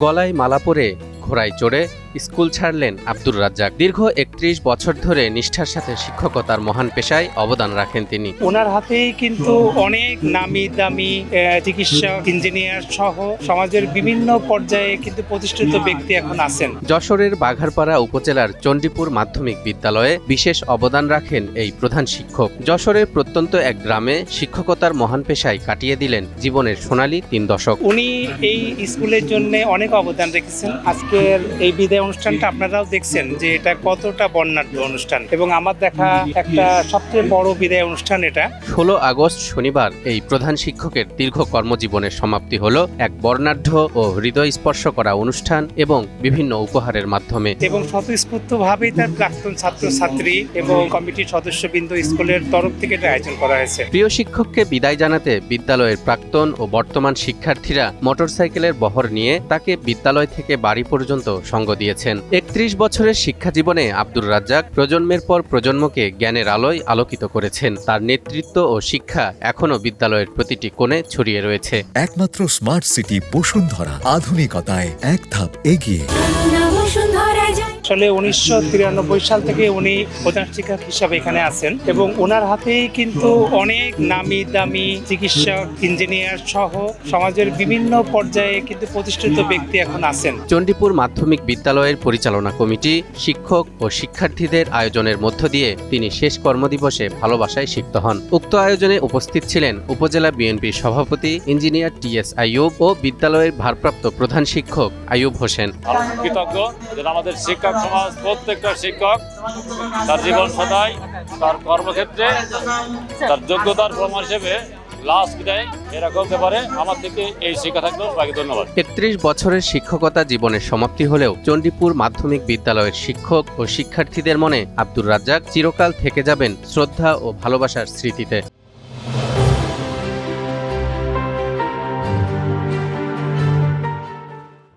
গলায় মালা পরে ঘোড়ায় চড়ে স্কুল ছাড়লেন আব্দুর রাজ্জাক। দীর্ঘ একত্রিশ বছর ধরে নিষ্ঠার সাথে শিক্ষকতার মহান পেশায় অবদান রাখেন তিনি। ওনার হাতেই কিন্তু অনেক নামি দামি চিকিৎসক ইঞ্জিনিয়ার সহ সমাজের বিভিন্ন পর্যায়ে কিন্তু প্রতিষ্ঠিত ব্যক্তি এখন আছেন। যশোরের বাঘারপাড়া উপজেলার চণ্ডীপুর মাধ্যমিক বিদ্যালয়ে বিশেষ অবদান রাখেন এই প্রধান শিক্ষক। যশোরের প্রত্যন্ত এক গ্রামে শিক্ষকতার মহান পেশায় কাটিয়ে দিলেন জীবনের সোনালী তিন দশক। উনি এই স্কুলের জন্য অনেক অবদান রেখেছেন। আজকের এই বিদায় অনুষ্ঠানটা আপনারাও দেখছেন যে এটা কতটা বর্ণাঢ্য অনুষ্ঠান। এবং আমার দেখা একটা সবচেয়ে বড় বিদায় অনুষ্ঠান এটা। ষোলো আগস্ট শনিবার এই প্রধান শিক্ষকের দীর্ঘ কর্মজীবনের সমাপ্তি হল এক বর্ণাঢ্য ও হৃদয় স্পর্শ করা অনুষ্ঠান এবং বিভিন্ন উপহারের মাধ্যমে। এবং স্বতঃস্ফূর্তভাবেই তার প্রাক্তন ছাত্রছাত্রী এবং কমিটির সদস্যবৃন্দ স্কুলের তরফ থেকে এটা আয়োজন করা হয়েছে। প্রিয় শিক্ষককে বিদায় জানাতে বিদ্যালয়ের প্রাক্তন ও বর্তমান শিক্ষার্থীরা মোটরসাইকেলের বহর নিয়ে তাকে বিদ্যালয় থেকে বাড়ি পর্যন্ত সঙ্গ দিয়েছেন একত্রিশ বছরের শিক্ষা জীবনে আব্দুর রাজ্জাক প্রজন্মের পর প্রজন্মকে জ্ঞানের আলোয় আলোকিত করেছেন। তার নেতৃত্ব ও শিক্ষা এখনও বিদ্যালয়ের প্রতিটি কোণে ছড়িয়ে রয়েছে। একমাত্র স্মার্ট সিটি বসুন্ধরা আধুনিকতায় এক ধাপ এগিয়ে। আসলে উনিশশো তিরানব্বই সাল থেকে উনি প্রধান শিক্ষক হিসাবে এখানে আছেন এবং ওনার হাতেই কিন্তু অনেক নামি দামি চিকিৎসক ইঞ্জিনিয়ার সহ সমাজের বিভিন্ন পর্যায়ে কিন্তু প্রতিষ্ঠিত ব্যক্তি এখন আছেন। চণ্ডীপুর মাধ্যমিক বিদ্যালয়ের পরিচালনা কমিটি শিক্ষক ও শিক্ষার্থীদের আয়োজনের মধ্য দিয়ে তিনি শেষ কর্মদিবসে ভালোবাসায় সিক্ত হন। উক্ত আয়োজনে উপস্থিত ছিলেন উপজেলা বিএনপির সভাপতি ইঞ্জিনিয়ার টি এস আইয়ুব ও বিদ্যালয়ের ভারপ্রাপ্ত প্রধান শিক্ষক আইয়ুব হোসেন। কৃতজ্ঞ আমাদের শিক্ষক সমাজ প্রত্যেকটা শিক্ষক, তার জীবন সদাই, তার কর্মক্ষেত্রে, তার যোগ্যতার প্রমাণ হিসেবে লাস্ট একত্রিশ বছরের শিক্ষকতা জীবনের সমাপ্তি হলেও চণ্ডীপুর মাধ্যমিক বিদ্যালয়ের শিক্ষক ও শিক্ষার্থীদের মনে আব্দুর রাজ্জাক চিরকাল থেকে যাবেন শ্রদ্ধা ও ভালোবাসার স্মৃতিতে।